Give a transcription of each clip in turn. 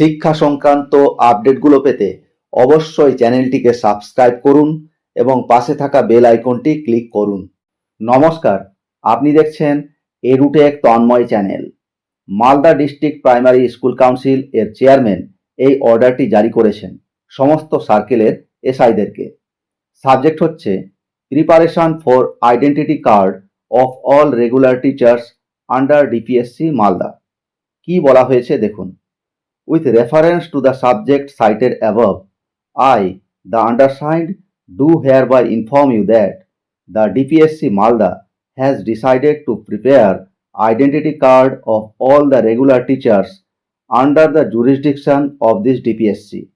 শিক্ষা সংক্রান্ত আপডেটগুলো পেতে অবশ্যই চ্যানেলটিকে সাবস্ক্রাইব করুন এবং পাশে থাকা বেল আইকনটি ক্লিক করুন। নমস্কার, আপনি দেখছেন এরুটেক Tanmoy channel. Malda district primary school council এর চেয়ারম্যান এই অর্ডারটি জারি করেছেন সমস্ত সার্কেলের এসআইদেরকে। সাবজেক্ট হচ্ছে preparation for identity card of all regular teachers under DPSC Malda. কি বলা হয়েছে দেখুন। With reference to the subject cited above, I, the undersigned, do hereby inform you that the DPSC Malda has decided to prepare identity card of all the regular teachers under the jurisdiction of this DPSC.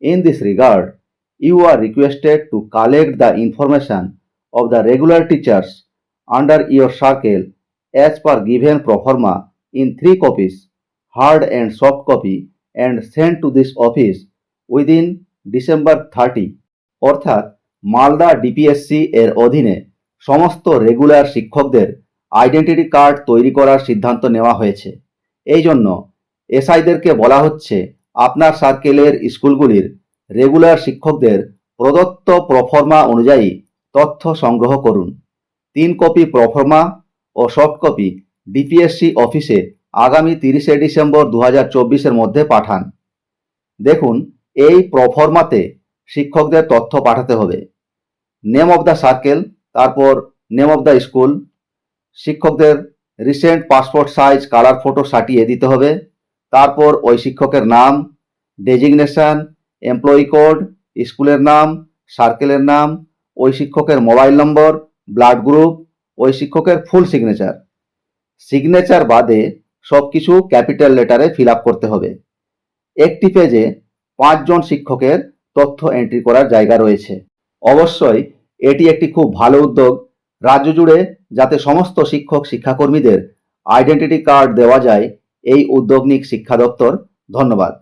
In this regard, you are requested to collect the information of the regular teachers under your circle as per given pro forma in three copies, hard and soft copy, and sent to this office within December thirty অর্থাৎ Malda DPSC এর অধীনে সমস্ত regular শিক্ষকদের identity card তৈরি করার সিদ্ধান্ত নেওয়া হয়েছে। এই জন্য এসআইদেরকে বলা হচ্ছে আপনার সার্কেলের স্কুলগুলির রেগুলার শিক্ষকদের প্রদত্ত প্রফর্মা অনুযায়ী তথ্য সংগ্রহ করুন। তিন কপি প্রফর্মা ও সফট কপি ডিপিএসসি অফিসে আগামী তিরিশে ডিসেম্বর দু হাজার মধ্যে পাঠান। দেখুন, এই প্রফর্মাতে শিক্ষকদের তথ্য পাঠাতে হবে। নেম অফ দ্য সার্কেল তারপর নেম অফ দ্য স্কুল শিক্ষকদের recent passport size colour photo সাটিয়ে দিতে হবে। তারপর ওই শিক্ষকের নাম ডেজিগনেশন এমপ্লয়ি কোড স্কুলের নাম সার্কেলের নাম, ওই শিক্ষকের মোবাইল নম্বর ব্লাড গ্রুপ ওই শিক্ষকের ফুল সিগনেচার সিগনেচার বাদে সব কিছু ক্যাপিটাল লেটারে ফিল করতে হবে। একটি পেজে পাঁচজন শিক্ষকের তথ্য এন্ট্রি করার জায়গা রয়েছে। অবশ্যই এটি একটি খুব ভালো উদ্যোগ। রাজ্য জুড়ে যাতে সমস্ত শিক্ষক, শিক্ষাকর্মীদের আইডেন্টিটি কার্ড দেওয়া যায়, এই উদ্যোগ নিক শিক্ষা দপ্তর। ধন্যবাদ।